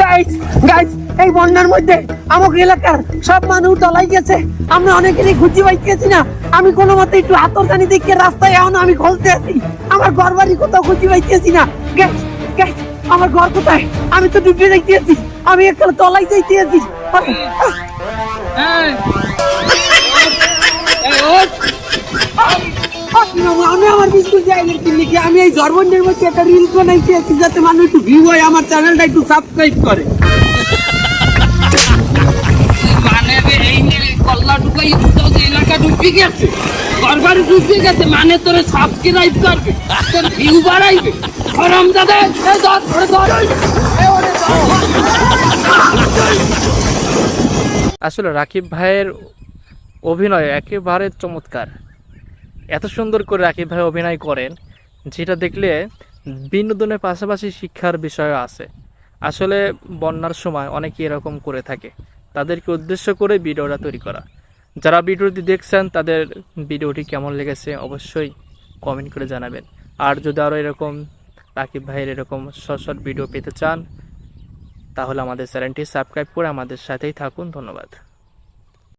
Guys guys এই বন্যার মধ্যে আমার এলাকার সব মানুষ তলাই গেছে। আমরা অনেকেরই খুঁজি পাইতেছি না। আমি কোনো মতে একটু আতরখানি দেখিয়ে রাস্তায় এখন আমি খুঁজতে আছি। আমার ঘর বাড়ি কোথাও খুঁজি পাইতেছি না। গাইস গাইস আমার ঘর কোথায়? আমি তো ডুবে যাইতেছি। আমি একটা তলাই যাইতেছি। যাইলে কি আমি এই জর্বন্ডের মধ্যে একটা আছি যাতে মানুষ একটু ভিউ হয় আমার চ্যানেলটা একটু সাবস্ক্রাইব করে মানে রে, এই কল্লা ঢুকাই তো এলাকা ঢুকে গেছে ঘরবাড়ি ঢুকে গেছে মানে তোরে সাবস্ক্রাইব করবে তোর ভিউ বাড়াইবে গরম দাদা এ ধর, ধরে ধর। এ ওরে ধর। আসলে রাকিব ভাইয়ের অভিনয় একেবারে চমৎকার এত সুন্দর করে রাকিব ভাই অভিনয় করেন, যেটা দেখলে বিনোদনের পাশাপাশি শিক্ষার বিষয় আছে। আসলে বন্যার সময় অনেকে এরকম করে থাকে। তাদেরকে উদ্দেশ্য করে ভিডিওটা তৈরি করা। যারা ভিডিওটি দেখছেন, তাদের ভিডিওটি কেমন লেগেছে অবশ্যই কমেন্ট করে জানাবেন। আর যদি আরও এরকম রাকিব ভাইয়ের এরকম শর্ট শর্ট ভিডিও পেতে চান, তাহলে আমাদের চ্যানেলটি সাবস্ক্রাইব করে আমাদের সাথেই থাকুন। ধন্যবাদ।